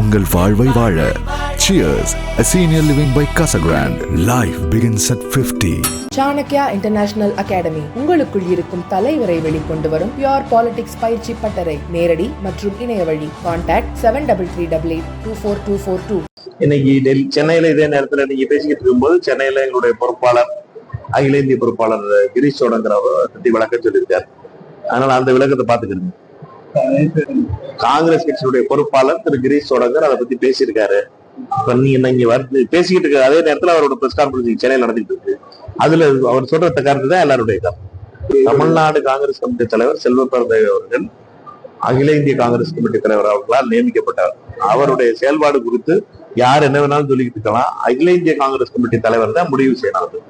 உங்கள் வாழ்வை வாழ. Cheers, a senior living by Casagrande. Life begins at 50. Chanakya international academy உங்களுக்குள் இருக்கும் தலைவரை வெளிக்கொண்டு வரும் பியோர் பாலிடிக்ஸ் பயிற்சி பட்டறை. நேரடி மற்றும் இணைய வழி. Contact seven double three double eight two four two four two இன்னைக்கு டெல்லி சென்னையில இதே நேரத்துல நீங்க பேசிக்கிட்டு இருக்கும்போது சென்னையில எங்களுடைய பொறுப்பாளர் அகில இந்திய பொறுப்பாளர் கிரீஷ் சோடங்கிறவர் பத்தி விளக்கம் சொல்லியிருக்காரு. அதனால அந்த விளக்கத்தை பாத்துக்கிறேங்க காங்கிரஸ் கட்சியுடைய பொறுப்பாளர் திரு கிரீஷ் சோடங்கர் அதை பத்தி பேசியிருக்காரு. இப்ப நீங்க இங்க வந்து பேசிக்கிட்டு இருக்க அதே நேரத்துல அவரோட பிரஸ் கான்பரன்ஸ் சென்னையில் நடந்துட்டு இருக்கு. அதுல அவர் சொல்ற கருத்து தான் எல்லாருடைய கருத்து தமிழ்நாடு காங்கிரஸ் கமிட்டி தலைவர் செல்வ பெருந்தேவ் அவர்கள் அகில இந்திய காங்கிரஸ் கமிட்டி தலைவர் அவர்களால் நியமிக்கப்பட்டார் அவருடைய செயல்பாடு குறித்து யார் என்ன வேணாலும் சொல்லிக்கிட்டு இருக்கலாம். அகில இந்திய காங்கிரஸ் கமிட்டி தலைவர் தான் முடிவு செய்யணும்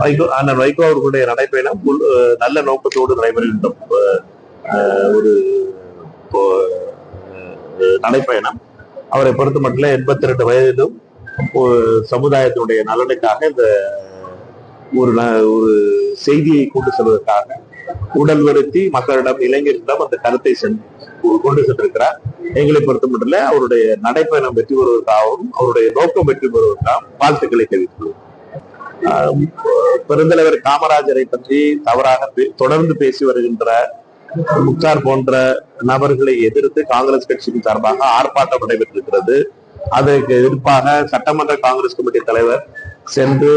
வைகோ அண்ணன் வைகோ அவர்களுடைய நடைபயணம் நல்ல நோக்கத்தோடு நடைபெறுகின்ற ஒரு நடைப்பயணம். அவரை பொறுத்த மட்டும் எண்பத்தி ரெண்டு வயதிலும் சமுதாயத்தினுடைய நலனுக்காக இந்த ஒரு ந- ஒரு செய்தியை கொண்டு செல்வதற்காக உடல் வருத்தி மக்களிடம் இளைஞர்களிடம் அந்த கருத்தை சென்று கொண்டு சென்றிருக்கிறார். எங்களை பொறுத்த மட்டும் அவருடைய நடைப்பயணம் வெற்றி பெறுவதற்காகவும் அவருடைய நோக்கம் வெற்றி பெறுவதற்காகவும் வாழ்த்துக்களை தெரிவித்துள்ளோம் பெருந்தலைவர் காமராஜரை பற்றி தவறாக பே- தொடர்ந்து பேசி வருகின்ற முக்தார் போன்ற நபர்களை எதிர்த்து காங்கிரஸ் கட்சியின் சார்பாக ஆர்ப்பாட்டம் நடைபெற்றிருக்கிறது. அதற்கு எதிர்ப்பாக சட்டமன்ற காங்கிரஸ் கமிட்டி தலைவர் சென்று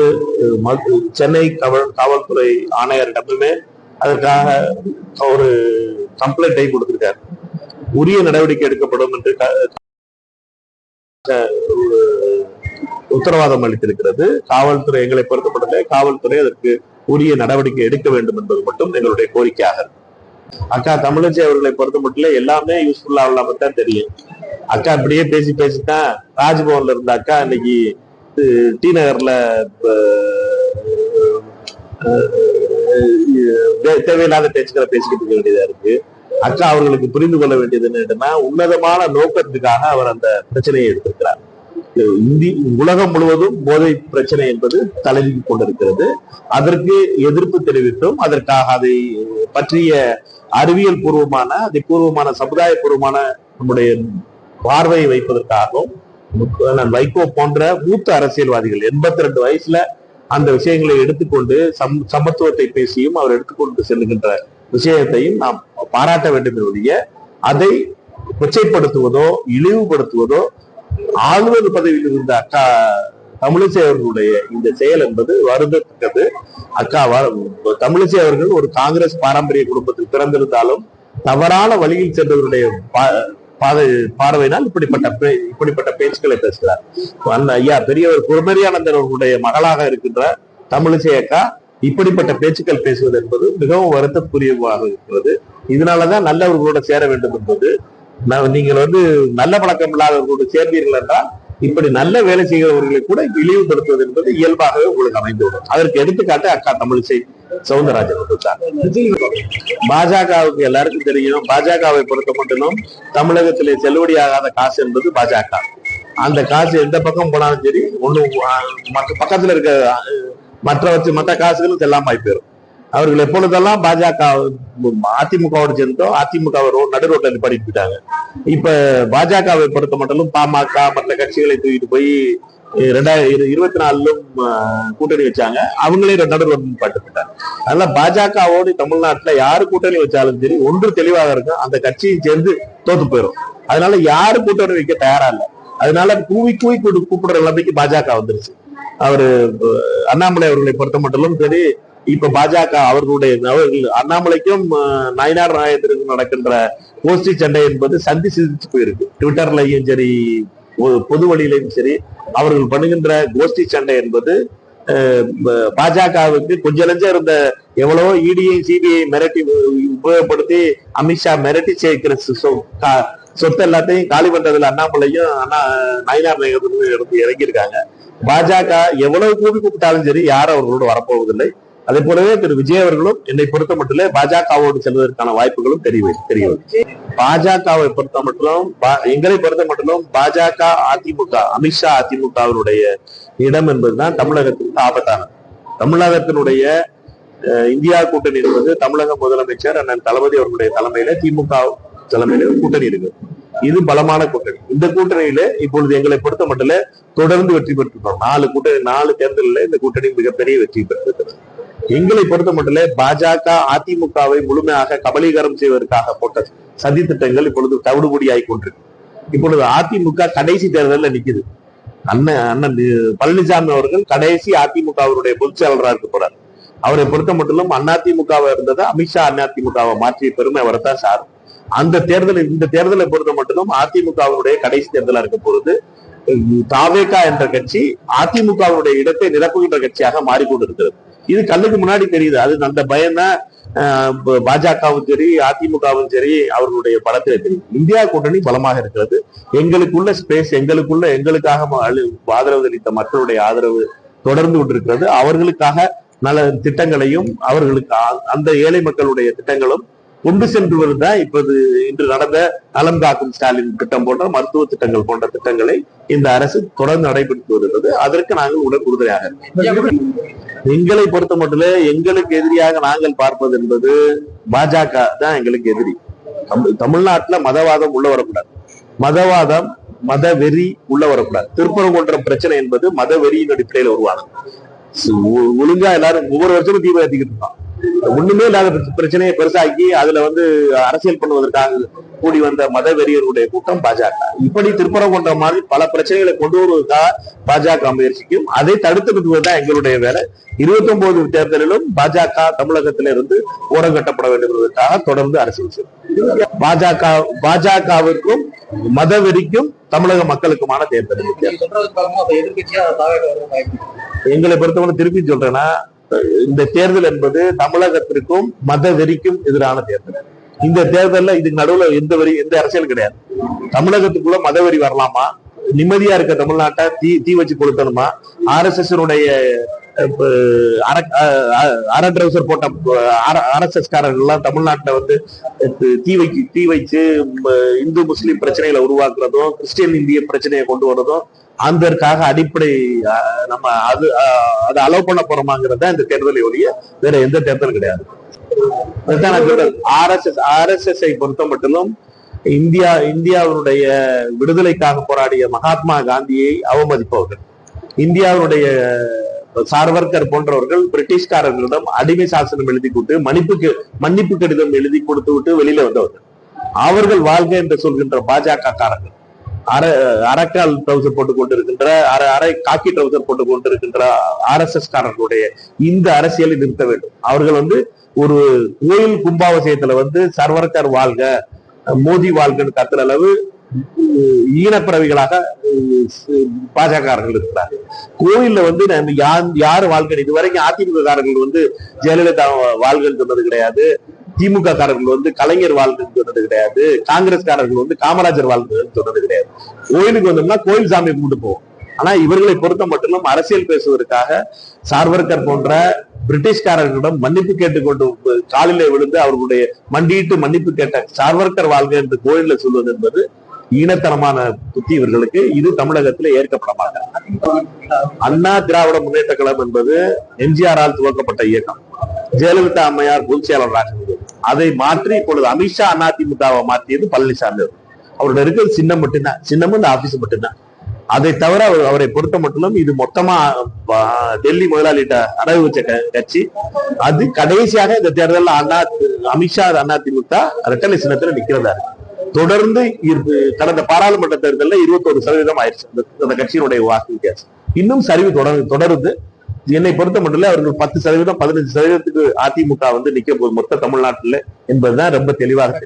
சென்னை காவல் காவல்துறை ஆணையரிடமுமே அதற்காக ஒரு கம்ப்ளைண்டை கொடுத்திருக்கார். உரிய நடவடிக்கை எடுக்கப்படும் என்று உத்தரவாதம் அளித்திருக்கிறது. காவல்துறை எங்களை பொறுத்தப்பட்டதில்லை காவல்துறை அதற்கு உரிய நடவடிக்கை எடுக்க வேண்டும் என்பது மட்டும் எங்களுடைய கோரிக்கையாக இருக்கு. அக்கா தமிழச்சி அவர்களை பொறுத்த மட்டும் எல்லாமே யூஸ்ஃபுல்லா இல்லாம தான் தெரியும். அக்கா இப்படியே பேசி பேசித்தான் ராஜ்பவன்ல இருந்த அக்கா இன்னைக்கு டி நகர்ல தேவையில்லாத பேச்சுக்களை பேசிக்கிட்டு இருக்க வேண்டியதா இருக்கு. அக்கா அவர்களுக்கு புரிந்து கொள்ள வேண்டியது என்னன்னா உன்னதமான நோக்கத்துக்காக அவர் அந்த பிரச்சனையை எடுத்திருக்கிறார். இந்தி உலகம் முழுவதும் போதை பிரச்சனை என்பது தலைவிக்கு கொண்டிருக்கிறது. அதற்கு எதிர்ப்பு தெரிவித்தும். அதற்காக அதை பற்றிய அறிவியல் பூர்வமான அதை பூர்வமான சமுதாய பூர்வமான நம்முடைய பார்வையை வைப்பதற்காகவும் வைகோ போன்ற மூத்த அரசியல்வாதிகள் எண்பத்தி ரெண்டு வயசுல அந்த விஷயங்களை எடுத்துக்கொண்டு சம் சமத்துவத்தை பேசியும் அவர் எடுத்துக்கொண்டு செல்லுகின்ற விஷயத்தையும் நாம் பாராட்ட வேண்டும் என்பதைய அதை கொச்சைப்படுத்துவதோ இழிவுபடுத்துவதோ ஆளுநர் பதவியில் இருந்த அக்கா தமிழிசை அவர்களுடைய இந்த செயல் என்பது வருந்தத்தக்கது. அக்கா தமிழிசை அவர்கள் ஒரு காங்கிரஸ் பாரம்பரிய குடும்பத்தில் பிறந்திருந்தாலும் தவறான வழியில் சென்றவருடைய பா- பாதை பார்வையினால் இப்படிப்பட்ட பே- இப்படிப்பட்ட பேச்சுக்களை பேசுகிறார். அந்த ஐயா பெரியவர் குருமரியானந்தர் அவர்களுடைய மகளாக இருக்கின்ற தமிழிசை அக்கா இப்படிப்பட்ட பேச்சுக்கள் பேசுவது என்பது மிகவும் வருத்தக்குரியவாக இருக்கிறது. இதனாலதான் நல்லவர்களோட சேர வேண்டும் என்பது நீங்கள் வந்து நல்ல பழக்கம் இல்லாதவர்களோடு சேர்ந்தீர்கள் என்றால் இப்படி நல்ல வேலை செய்கிறவர்களை கூட இழிவுபடுத்துவது என்பது இயல்பாகவே உங்களுக்கு அமைந்துவிடும். அதற்கு எடுத்துக்காட்டு அக்கா தமிழிசை சவுந்தரராஜன் அவர்கள் பாஜகவுக்கு எல்லாருக்கும் தெரியும். பாஜகவை பொறுத்த மட்டும் தமிழகத்திலே செல்லுபடியாகாத காசு என்பது பாஜக. அந்த காசு எந்த பக்கம் போனாலும் சரி ஒண்ணு மற்ற பக்கத்துல இருக்க மற்ற வச்சு மற்ற காசுகளும் செல்லாம போயிடும் அவர்கள் எப்பொழுதெல்லாம் பாஜக அதிமுகவோடு சேர்ந்தோ அதிமுக நடு ரோட்ல நிப்பாட்டிட்டு போயிட்டாங்க இப்ப பாஜகவை பொறுத்த மட்டும் பாமக மற்ற கட்சிகளை தூக்கிட்டு போய் ரெண்டாயிரம் இருபத்தி நாலுலும் கூட்டணி வச்சாங்க. அவங்களே நடு ரோட்ல நிப்பாட்டு போயிட்டாங்க அதனால பாஜகவோடு தமிழ்நாட்டுல யாரு கூட்டணி வச்சாலும் சரி ஒன்று தெளிவாக இருக்கும். அந்த கட்சியும் சேர்ந்து தோத்து போயிடும் அதனால யாரு கூட்டணி வைக்க தயாரா இல்லை. அதனால கூவி கூவி கூப்பிடுற நிலைமைக்கு பாஜக வந்துருச்சு. அவரு அண்ணாமலை அவர்களை பொறுத்த மட்டும் சரி இப்ப பாஜக அவர்களுடைய அவர்கள் அண்ணாமலைக்கும் நயனார் நாயத்திற்கும் நடக்கின்ற கோஷ்டி சண்டை என்பது சந்தி சிரிச்சு போயிருக்கு. ட்விட்டர்லயும் சரி பொ- பொது வழியிலையும் சரி அவர்கள் பண்ணுகின்ற கோஷ்டி சண்டை என்பது பாஜகவுக்கு கொஞ்ச லஞ்சம் இருந்த எவ்வளவோ இடியை சிபிஐ மிரட்டி உபயோகப்படுத்தி அமித்ஷா மிரட்டி சேர்க்கிற சொ- சொத்து எல்லாத்தையும் காலி பண்றதுல அண்ணாமலையும் அண்ணா நயினார் நாயகத்திலும் இறங்கி இறங்கியிருக்காங்க. பாஜக எவ்வளவு கூவி கூப்பிட்டாலும் சரி யாரும் அவர்களோடு வரப்போவதில்லை. அதே போலவே திரு விஜய் அவர்களும் என்னை பொறுத்த மட்டும் பாஜகவோடு செல்வதற்கான வாய்ப்புகளும் தெரிய தெரியவில்லை பாஜகவை பொறுத்த மட்டும் எங்களை பொறுத்த மட்டும் பாஜக அதிமுக அமித்ஷா அதிமுகவினுடைய இடம் என்பதுதான் தமிழகத்திற்கு ஆபத்தானது. தமிழகத்தினுடைய இந்தியா கூட்டணி என்பது தமிழக முதலமைச்சர் அண்ணன் தளபதி அவர்களுடைய தலைமையில திமுக தலைமையில கூட்டணி இருக்கு இது பலமான கூட்டணி. இந்த கூட்டணியில இப்பொழுது எங்களை பொறுத்த மட்டும் தொடர்ந்து வெற்றி பெற்றுட்டோம் நாலு கூட்டணி நாலு தேர்தலில் இந்த கூட்டணி மிகப்பெரிய வெற்றி பெற்றிருக்கிறது. எங்களை பொறுத்த மட்டும் பாஜக அதிமுகவை முழுமையாக கபலீகரம் செய்வதற்காக போட்ட சதி திட்டங்கள் இப்பொழுது தவிடுபடி கொண்டிருக்கு. இப்பொழுது அதிமுக கடைசி தேர்தலில் நிக்குது. அண்ணன் அண்ணன் பழனிசாமி அவர்கள் கடைசி அதிமுகவினுடைய பொதுச் செயலராக இருக்க போறார். அவரை பொறுத்த மட்டும் அதிமுகவா இருந்ததை அமித்ஷா அதிமுகவை மாற்றிய பெருமை அவரை தான் சார் அந்த தேர்தல் இந்த தேர்தலை பொறுத்த மட்டும் அதிமுகவினுடைய கடைசி தேர்தலா இருக்க போறது தாவேகா என்ற கட்சி அதிமுகவினுடைய இடத்தை நிரப்புகின்ற கட்சியாக மாறிக்கொண்டிருக்கிறது. இது கண்ணுக்கு முன்னாடி தெரியுது. அது அந்த பயம்தான் பாஜகவும் சரி அதிமுகவும் சரி அவர்களுடைய பலத்திலே தெரியும் இந்தியா கூட்டணி பலமாக இருக்கிறது. எங்களுக்குள்ள ஸ்பேஸ் எங்களுக்குள்ள எங்களுக்காக ஆதரவு அளித்த மக்களுடைய ஆதரவு தொடர்ந்து கொண்டிருக்கிறது. அவர்களுக்காக நல்ல திட்டங்களையும் அவர்களுக்கு அந்த ஏழை மக்களுடைய திட்டங்களும் கொண்டு சென்று வருதா? இப்போது இன்று நடந்த நலம் காக்கும் ஸ்டாலின் திட்டம் போன்ற மருத்துவ திட்டங்கள் போன்ற திட்டங்களை இந்த அரசு தொடர்ந்து நடைபெற்று வருகிறது. அதற்கு நாங்கள் உடன் உறுதுணையாக எங்களை பொறுத்த மட்டும் எங்களுக்கு எதிரியாக நாங்கள் பார்ப்பது என்பது பாஜக தான் எங்களுக்கு எதிரி. தமிழ்நாட்டுல மதவாதம் உள்ள வரக்கூடாது. மதவாதம் மத வெறி உள்ள வரக்கூடாது. திருப்பரங்குன்றம் பிரச்சனை என்பது மத வெறியின் அடிப்படையில் உருவானது. ஒழுங்கா எல்லாரும் ஒவ்வொரு வருஷமும் தீபம் ஏத்திக்கிட்டு இருக்கான் ஒண்ணுமே இல்லாத பிரச்சனையை பெருசாக்கி அதுல வந்து அரசியல் பண்ணுவதற்காக கூடி வந்த மத வெறியர்களுடைய கூட்டம் பாஜக. இப்படி திருப்பரங்குன்ற மாதிரி பல பிரச்சனைகளை கொண்டு வருவதற்காக பாஜக முயற்சிக்கும். அதை தடுத்து நிறுத்துவதுதான் எங்களுடைய வேலை. இருபத்தி ஒன்பது தேர்தலிலும் பாஜக தமிழகத்திலிருந்து ஓரங்கட்டப்பட வேண்டும் என்பதற்காக தொடர்ந்து அரசியல் செய்யும் பாஜக பாஜகவிற்கும் மதவெறிக்கும் தமிழக மக்களுக்குமான தேர்தல். எங்களை பொறுத்தவரை திருப்பி சொல்றேன்னா இந்த தேர்தல் என்பது தமிழகத்திற்கும் மத வெறிக்கும் எதிரான தேர்தல். இந்த தேர்தல்ல இதுக்கு நடுவுல எந்த வரி எந்த அரசியல் கிடையாது. தமிழகத்துக்குள்ள மதவெறி வரலாமா? நிம்மதியா இருக்க தமிழ்நாட்டை தீ தீ வச்சு கொளுத்தணுமா? ஆர் எஸ் எஸ் அர ட்ரௌசர் போட்ட ஆர் எஸ் எஸ் காரர்கள் எல்லாம் தமிழ்நாட்டுல வந்து தீ வைக்க தீ வச்சு இந்து முஸ்லீம் பிரச்சனைகளை உருவாக்குறதும் கிறிஸ்டியன் இந்திய பிரச்சனையை கொண்டு வரதும் அதற்காக அடிப்படை நம்ம அது அதை அலோவ் பண்ண போறோமாங்கிறத இந்த தேர்தலை ஒழிய வேற எந்த தேர்தலும் கிடையாது. ஆர்எஸ்எஸ் ஆர்எஸ்எஸ்ஐ பொறுத்த மட்டும் இந்தியா இந்தியாவினுடைய விடுதலைக்காக போராடிய மகாத்மா காந்தியை அவமதிப்பவர்கள். இந்தியாவுடைய சார்வர்கர் போன்றவர்கள் பிரிட்டிஷ்காரர்களிடம் அடிமை சாசனம் எழுதி கொடுத்து மன்னிப்பு மன்னிப்பு கடிதம் எழுதி கொடுத்து விட்டு வெளியில வந்தவர்கள். அவர்கள் வாழ்க என்று சொல்கின்ற பாஜக காரர்கள் அரை அரைக்கால் ட்ரௌசர் போட்டுக் கொண்டிருக்கின்ற அரை அரை காக்கி ட்ரௌசர் போட்டுக் கொண்டிருக்கின்ற ஆர் எஸ் எஸ் காரர்களுடைய இந்த அரசியலை நிறுத்த வேண்டும். அவர்கள் வந்து ஒரு கோயில் கும்பாபிஷேகத்துல வந்து சர்வர்கர் வாழ்க மோதி வாழ்கன்னு கத்துற அளவு ஈனப்பிறவிகளாக பாஜகர்கள் இருக்கிறார் கோயில்ல வந்து யார் வாழ்க்கை இதுவரைக்கும் அதிமுக காரர்கள் வந்து ஜெயலலிதா வாழ்கன்னு சொன்னது கிடையாது. திமுக காரர்கள் வந்து கலைஞர் வாழ்க்கை சொன்னது கிடையாது. காங்கிரஸ்காரர்கள் வந்து காமராஜர் வாழ்க்கை சொன்னது கிடையாது. கோயிலுக்கு வந்தோம்னா கோயில் சாமி கும்பிட்டு போவோம். ஆனா இவர்களை பொறுத்த மட்டும் அரசியல் பேசுவதற்காக சார்வர்கர் போன்ற பிரிட்டிஷ்காரர்களிடம் மன்னிப்பு கேட்டுக்கொண்டு காலிலே விழுந்து அவர்களுடைய மண்டியிட்டு மன்னிப்பு கேட்ட சார்வர்கர் வாழ்க என்று கோயில்ல சொல்வது என்பது ஈனத்தனமான புத்தி இவர்களுக்கு. இது தமிழகத்தில் ஏற்கப்பட மாட்டாங்க அண்ணா திராவிட முன்னேற்ற கழகம் என்பது எம்ஜிஆரால் துவக்கப்பட்ட இயக்கம். ஜெயலலிதா அம்மையார் பொதுச் செயலாளராக இருந்தது. அதை மாற்றி இப்பொழுது அமித்ஷா அதிமுகவை மாற்றியது பழனிசாமி அவரோட இருக்கிறது சின்னம் மட்டும்தான். சின்னமும் இந்த ஆபீஸ் மட்டும்தான். அதை தவிர அவரை பொறுத்த மட்டும் இது மொத்தமா டெல்லி முதலாளிகிட்ட அடகு வச்ச கட்சி. அது கடைசியாக இந்த தேர்தலில் அண்ணா அமித்ஷா அதிமுக ரெட்டலை சின்னத்துல நிக்கிறதா இருக்கு. தொடர்ந்து கடந்த பாராளுமன்ற தேர்தலில் இருபத்தோரு சதவீதம் ஆயிடுச்சு. அந்த கட்சியினுடைய வாக்கு வித்தியாசம். இன்னும் சரிவு தொடருது. என்னை பொறுத்த மட்டும் அவர்கள் பத்து சதவீதம் பதினஞ்சு சதவீதத்துக்கு அதிமுக வந்து நிக்க போகுது மொத்த தமிழ்நாட்டுல என்பதுதான் ரொம்ப தெளிவாக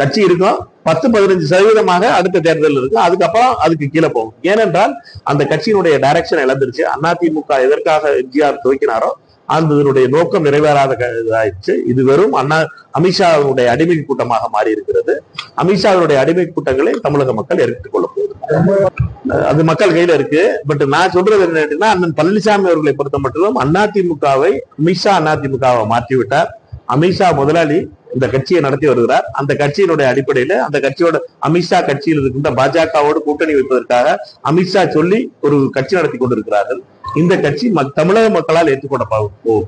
கட்சி இருக்கும். பத்து பதினஞ்சு சதவீதமாக அடுத்த தேர்தல் இருக்கும் அதுக்கப்புறம் அதுக்கு கீழே போகும். ஏனென்றால் அந்த கட்சியினுடைய டைரக்ஷன் இழந்துருச்சு. அதிமுக எதற்காக எம்ஜிஆர் துவக்கினாரோ அந்த இதனுடைய நோக்கம் நிறைவேறாத இதாயிடுச்சு. இது வெறும் அண்ணா அமித்ஷாவுடைய அடிமை கூட்டமாக மாறி இருக்கிறது அமித்ஷாவுடைய அடிமை கூட்டங்களை தமிழக மக்கள் ஏற்றுக்கொள்ள போகுது. அது மக்கள் கையில இருக்கு. பட் நான் சொல்றது என்ன அண்ணன் பழனிசாமி அவர்களை பொறுத்த மட்டும் அதிமுகவை அமித்ஷா அதிமுகவை மாற்றி விட்டார் அமித்ஷா முதலாளி இந்த கட்சியை நடத்தி வருகிறார். அந்த கட்சியினுடைய அடிப்படையில அந்த கட்சியோட அமித்ஷா கட்சியில் இருக்கின்ற பாஜகவோடு கூட்டணி வைப்பதற்காக அமித்ஷா சொல்லி ஒரு கட்சி நடத்தி கொண்டிருக்கிறார்கள். இந்த கட்சி தமிழக மக்களால் ஏற்றுக்கொள்ள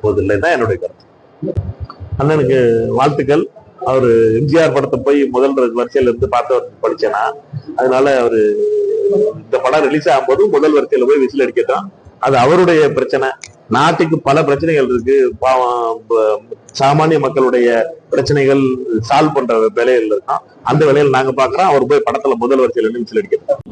போவதில்லை தான் என்னுடைய கருத்து. அண்ணனுக்கு வாழ்த்துக்கள். அவரு எம்ஜிஆர் படத்தை போய் முதல் வரிசையில இருந்து பார்த்து படிச்சேனா. அதனால அவரு இந்த படம் ரிலீஸ் ஆகும்போது முதல் வரிசையில போய் விசில் அடிக்கட்டும் அது அவருடைய பிரச்சனை. நாட்டுக்கு பல பிரச்சனைகள் இருக்கு. பாவம் சாமானிய மக்களுடைய பிரச்சனைகள் சால்வ் பண்ற வேலைகள் இருக்கான் அந்த வேலையில நாங்க பாக்குறோம் அவர் போய் படத்துல முதல் வரிசையில நிமிஷம் அடிக்கிறார்